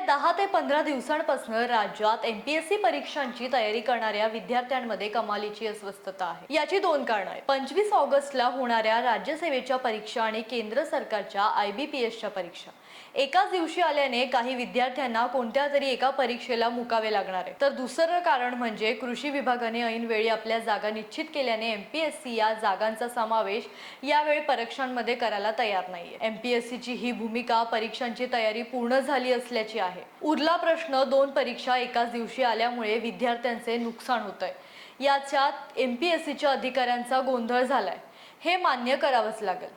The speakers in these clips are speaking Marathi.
गेल्या दहा ते पंधरा दिवसांपासून राज्यात एम पी एस सी परीक्षांची तयारी करणाऱ्या विद्यार्थ्यांमध्ये कमालीची अस्वस्थता आहे. याची दोन कारणं आहेत. पंचवीस ऑगस्टला होणाऱ्या राज्यसेवेच्या परीक्षा आणि केंद्र सरकारच्या आय बी पी एसच्या परीक्षा. एकाच दिवशी आल्याने काही विद्यार्थ्यांना कोणत्या तरी एका परीक्षेला मुकावे लागणार आहे तर दुसरं कारण म्हणजे कृषी विभागाने ऐनवेळी आपल्या जागा निश्चित केल्याने एम पी एस सी या जागांचा समावेश यावेळी परीक्षांमध्ये करायला तयार नाहीये. एम पी एस सीची ही भूमिका परीक्षांची तयारी पूर्ण झाली असल्याची आहे. उरला प्रश्न दोन परीक्षा एकाच दिवशी आल्यामुळे विद्यार्थ्यांचे नुकसान होत आहे याच्यात एम पी एस सीच्या अधिकाऱ्यांचा गोंधळ झालाय. हे मान्य करावंच लागेल.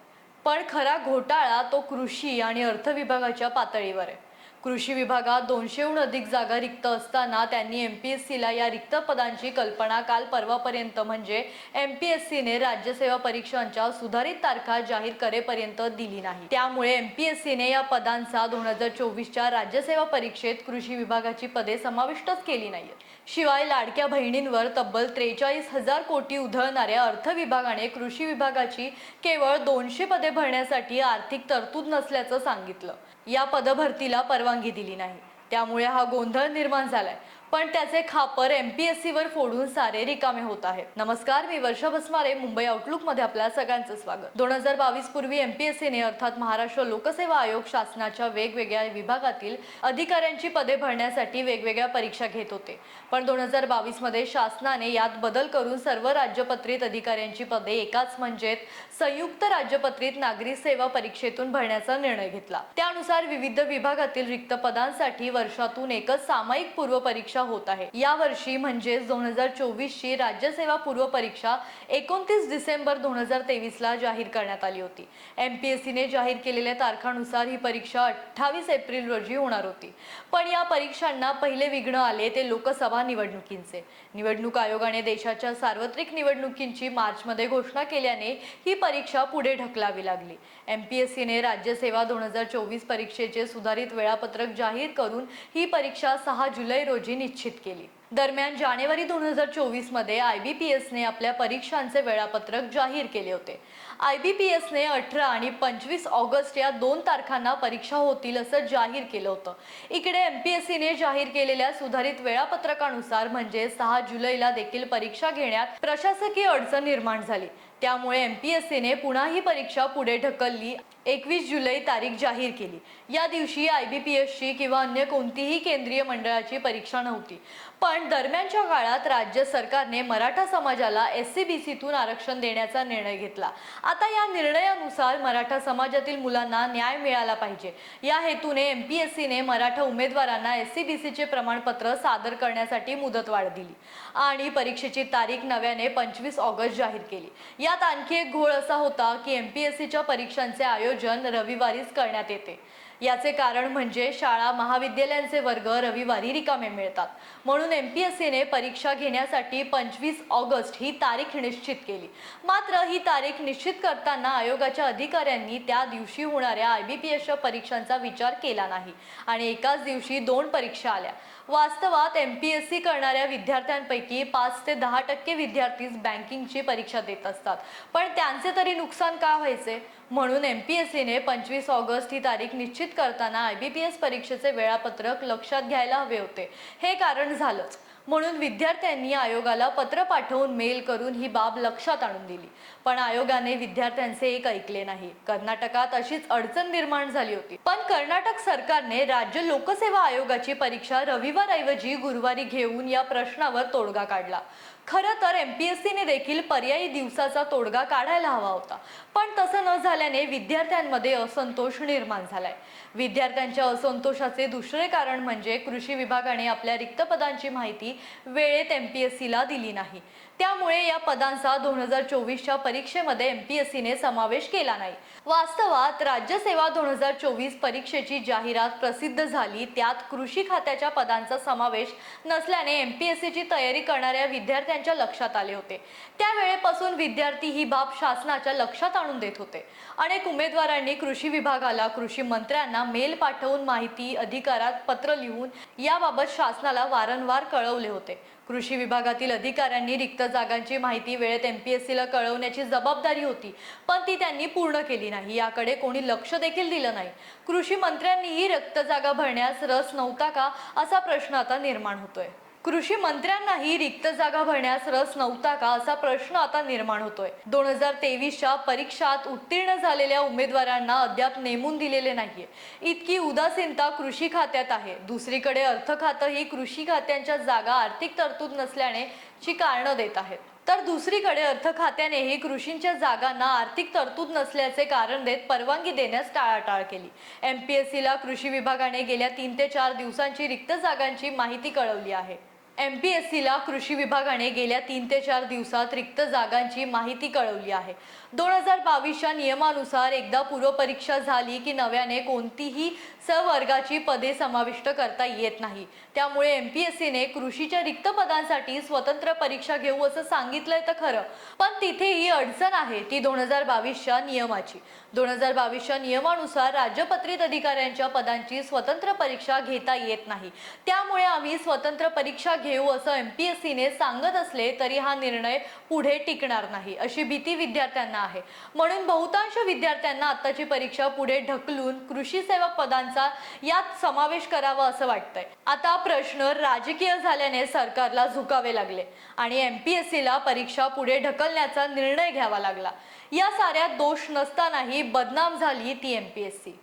पण खरा घोटाळा तो कृषी आणि अर्थ विभागाच्या पातळीवर आहे. कृषी विभागात दोनशेहून अधिक जागा रिक्त असताना त्यांनी एम पी एस सीला या रिक्त पदांची कल्पना काल परवापर्यंत म्हणजे एम पी एस सीने राज्यसेवा परीक्षांच्या सुधारित तारखा जाहीर करेपर्यंत दिली नाही. त्यामुळे एम पी एस सीने या पदांचा दोन हजार चोवीसच्या राज्यसेवा परीक्षेत कृषी विभागाची पदे समाविष्टच केली नाही शिवाय लाडक्या बहिणींवर तब्बल त्रेचाळीस हजार कोटी उधळणाऱ्या अर्थ विभागाने कृषी विभागाची केवळ दोनशे पदे भरण्यासाठी आर्थिक तरतूद नसल्याचं सांगितलं. या पदभरतीला परवानगी दिली नाही. त्यामुळे हा गोंधळ निर्माण झालाय. पण त्याचे खापर एम पी एस फोडून सारे रिकामे होत आहेत. नमस्कार मी वर्षा भस्मारे मुंबई आउटलुकमध्ये आपल्या सगळ्यांचं स्वागत. दोन हजार बावीस पूर्वी एम पी एस सीने अर्थात महाराष्ट्र लोकसेवा आयोग शासनाच्या वेगवेगळ्या विभागातील अधिकाऱ्यांची पदे भरण्यासाठी वेगवेगळ्या परीक्षा घेत होते. पण दोन हजार बावीसमध्ये शासनाने यात बदल करून सर्व राज्यपत्रित अधिकाऱ्यांची पदे एकाच म्हणजेच संयुक्त राज्यपत्रित नागरी सेवा परीक्षेतून भरण्याचा निर्णय घेतला. त्यानुसार विविध विभागातील रिक्त पदांसाठी वर्षातून एकच सामायिक पूर्व परीक्षा होत आहे. या वर्षी म्हणजेच दोन हजार चोवीस ची राज्यसेवा पूर्व परीक्षा एकोणतीस डिसेंबर दोन हजार तेवीस ला जाहीर करण्यात आली होती. एम पी एस एमपीएससीने जाहीर केलेल्या तारखानुसार ही परीक्षा अठ्ठावीस एप्रिल रोजी होणार होती. पण या परीक्षांना पहिले विघ्न आले ते लोकसभा निवडणुकींचे. निवडणूक आयोगाने देशाच्या सार्वत्रिक निवडणुकींची मार्चमध्ये घोषणा केल्याने ही परीक्षा पुढे ढकलावी लागली. एम पी एस सीने राज्यसेवा दोन हजार चोवीस परीक्षेचे सुधारित वेळापत्रक जाहीर करून ही परीक्षा सहा जुलै रोजी निश्चित केली. दरम्यान जानेवारी दोन हजार चोवीसमध्ये आय बी पी एसने आपल्या परीक्षांचे वेळापत्रक जाहीर केले होते. आय बी पी एसने अठरा आणि पंचवीस ऑगस्ट या दोन तारखांना परीक्षा होतील असं जाहीर केलं होतं. इकडे एम पी एस सीने जाहीर केलेल्या सुधारित वेळापत्रकानुसार म्हणजे सहा जुलैला देखील परीक्षा घेण्यात प्रशासकीय अडचण निर्माण झाली. त्यामुळे एम पी एस सीने पुन्हा ही परीक्षा पुढे ढकलली एकवीस जुलै तारीख जाहीर केली. या दिवशी आय बी पी एसची किंवा अन्य कोणतीही केंद्रीय मंडळाची परीक्षा नव्हती. पण दरम्यानच्या काळात राज्य सरकारने मराठा समाजाला एस सी बी सीतून आरक्षण देण्याचा निर्णय घेतला. आता या निर्णयानुसार मराठा समाजातील मुलांना न्याय मिळाला पाहिजे. या हेतूने एम पी एस सीने मराठा उमेदवारांना एस सी बी सीचे प्रमाणपत्र सादर करण्यासाठी मुदतवाढ दिली आणि परीक्षेची तारीख नव्याने पंचवीस ऑगस्ट जाहीर केली. यात आणखी एक घोळ असा होता की एम पी एस सीच्या परीक्षांचे आयोजन रविवारीच करण्यात येते. याचे कारण म्हणजे शाळा महाविद्यालयांचे वर्ग रविवारी रिकामे मिळतात. म्हणून एम पी एस सीने परीक्षा घेण्यासाठी पंचवीस ऑगस्ट ही तारीख निश्चित केली. मात्र ही तारीख निश्चित करताना आयोगाच्या अधिकाऱ्यांनी त्या दिवशी होणाऱ्या आय बी पी एसच्या परीक्षांचा विचार केला नाही. आणि एकाच दिवशी दोन परीक्षा आल्या. वास्तवात एम पी एस सी करणाऱ्या विद्यार्थ्यांपैकी पाच ते दहा टक्के विद्यार्थीच बँकिंगची परीक्षा देत असतात. पण त्यांचे तरी नुकसान का व्हायचे? म्हणून एम पी एस सीने पंचवीस ऑगस्ट ही तारीख निश्चित करताना आय बी पी एस परीक्षेचे वेळापत्रक लक्षात घ्यायला हवे होते. हे कारण झालंच. म्हणून विद्यार्थ्यांनी आयोगाला पत्र पाठवून मेल करून ही बाब लक्षात आणून दिली. पण आयोगाने विद्यार्थ्यांचे एक ऐकले नाही. कर्नाटकात अशीच अडचण निर्माण झाली होती. पण कर्नाटक सरकारने राज्य लोकसेवा आयोगाची परीक्षा रविवारऐवजी गुरुवारी घेऊन या प्रश्नावर तोडगा काढला. खरं तर एम पी एस सीने देखील पर्यायी दिवसाचा तोडगा काढायला हवा होता. पण तसं न झाल्याने विद्यार्थ्यांमध्ये असंतोष निर्माण झालाय. विद्यार्थ्यांच्या असंतोषाचे दुसरे कारण म्हणजे कृषी विभागाने आपल्या रिक्त पदांची माहिती वेळेत एम पी एस सीला दिली नाही. त्यामुळे या पदांचा दोन हजार चोवीसच्या परीक्षेमध्ये एम पी एस सीने समावेश केला नाही. वास्तवात राज्यसेवा दोन हजार चोवीस परीक्षेची जाहिरात प्रसिद्ध झाली त्यात कृषी खात्याच्या पदांचा समावेश नसल्याने एम पी एस सीची तयारी करणाऱ्या विद्यार्थ्यांना त्यांच्या लक्षात आले होते. त्यावेळेपासून विद्यार्थी ही बाब शासनाच्या लक्षात आणून देत होते. अनेक उमेदवारांनी कृषी विभागाला कृषी मंत्र्यांना मेल पाठवून माहिती अधिकारात पत्र लिहून याबाबत शासनाला वारंवार कळवले होते. कृषी विभागातील अधिकाऱ्यांनी रिक्त जागांची माहिती वेळेत एमपीएससीला कळवण्याची जबाबदारी होती पण ती त्यांनी पूर्ण केली नाही. याकडे कोणी लक्ष देखील दिलं नाही. कृषी मंत्र्यांनीही रक्त जागा भरण्यास रस नव्हता का असा प्रश्न आता निर्माण होतोय. कृषी मंत्र्यांनाही रिक्त जागा भरण्यास रस नव्हता का असा प्रश्न आता निर्माण होतोय. दोन हजार तेवीसच्या परीक्षात उत्तीर्ण झालेल्या उमेदवारांना अद्याप नेमून दिलेले नाहीये. इतकी उदासीनता कृषी खात्यात आहे. दुसरीकडे अर्थ खातं ही कृषी खात्यांच्या जागा आर्थिक तरतूद नसल्याने ची कारणं देत आहेत. तर दुसरीकडे अर्थ खात्यानेही कृषींच्या जागांना आर्थिक तरतूद नसल्याचे कारण देत परवानगी देण्यास टाळाटाळ केली. एमपीएससीला कृषी विभागाने गेल्या तीन ते चार दिवसांची रिक्त जागांची माहिती कळवली आहे. एम पी एस सीला कृषी विभागाने गेल्या तीन ते चार दिवसात रिक्त जागांची माहिती कळवली आहे. दोन हजार बावीसच्या नियमानुसार एकदा पूर्वपरीक्षा झाली की नव्याने कोणतीही सवर्गाची पदे समाविष्ट करता येत नाही. त्यामुळे एम पी एस सीने कृषीच्या रिक्त पदांसाठी स्वतंत्र परीक्षा घेऊ असं सांगितलंय तर खरं पण तिथे ही अडचण आहे ती दोन हजार बावीसच्या नियमाची. दोन हजार बावीसच्या नियमानुसार राज्यपत्रित अधिकाऱ्यांच्या पदांची स्वतंत्र परीक्षा घेता येत नाही. त्यामुळे आम्ही स्वतंत्र परीक्षा घेऊ असं एमपीएससीने सांगत असले तरी हा निर्णय पुढे टिकणार नाही अशी भीती विद्यार्थ्यांना आहे. म्हणून बहुतांश विद्यार्थ्यांना आताची परीक्षा पुढे ढकलून कृषी सेवक पदांचा यात समावेश करावा असं वाटतंय. आता प्रश्न राजकीय झाल्याने सरकारला झुकावे लागले आणि एमपीएससीला परीक्षा पुढे ढकलण्याचा निर्णय घ्यावा लागला. या साऱ्या दोष नसतानाही बदनाम झाली ती एमपीएससी